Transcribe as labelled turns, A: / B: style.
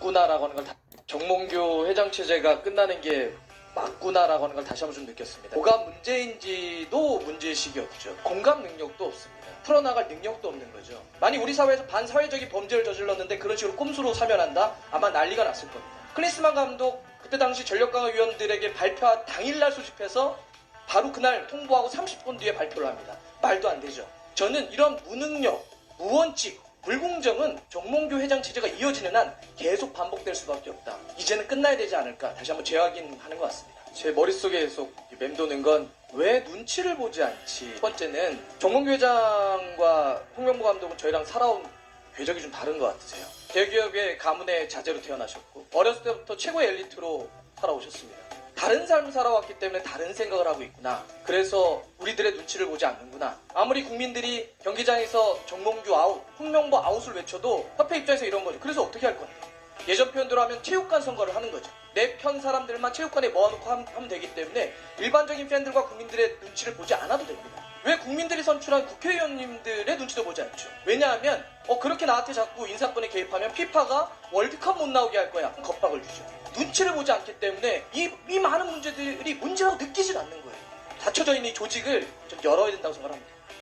A: 맞구나라고 하는 걸 다- 정몽규 회장 체제가 끝나는 게 맞구나라고 하는 걸 다시 한번 좀 느꼈습니다. 뭐가 문제인지도 문제의식이었죠. 공감 능력도 없습니다. 풀어나갈 능력도 없는 거죠. 만약 우리 사회에서 반사회적인 범죄를 저질렀는데 그런 식으로 꼼수로 사면한다? 아마 난리가 났을 겁니다. 클리스만 감독 그때 당시 전력강화위원들에게 발표한 당일날 소집해서 바로 그날 통보하고 30분 뒤에 발표를 합니다. 말도 안 되죠. 저는 이런 무능력, 무원칙, 불공정은 정몽규 회장 체제가 이어지는 한 계속 반복될 수밖에 없다. 이제는 끝나야 되지 않을까 다시 한번 재확인하는 것 같습니다. 제 머릿속에 계속 맴도는 건 왜 눈치를 보지 않지? 첫 번째는 정몽규 회장과 홍명보 감독은 저희랑 살아온 궤적이 좀 다른 것 같으세요. 대기업의 가문의 자제로 태어나셨고 어렸을 때부터 최고의 엘리트로 살아오셨습니다. 다른 삶을 살아왔기 때문에 다른 생각을 하고 있구나. 그래서 우리들의 눈치를 보지 않는구나. 아무리 국민들이 경기장에서 정몽규 아웃, 홍명보 아웃을 외쳐도 협회 입장에서 이런 거죠. 그래서 어떻게 할 건데? 예전 표현대로 하면 체육관 선거를 하는 거죠. 내 편 사람들만 체육관에 모아놓고 함- 하면 되기 때문에 일반적인 팬들과 국민들의 눈치를 보지 않아도 됩니다. 왜 국민들이 선출한 국회의원님들의 눈치도 보지 않죠? 왜냐하면 어 그렇게 나한테 자꾸 인사권에 개입하면 피파가 월드컵 못 나오게 할 거야. 겁박을 주죠. 눈치를 보지 않기 때문에 이, 이 많은 문제들이 문제라고 느끼질 않는 거예요. 닫혀져 있는 이 조직을 좀 열어야 된다고 생각합니다.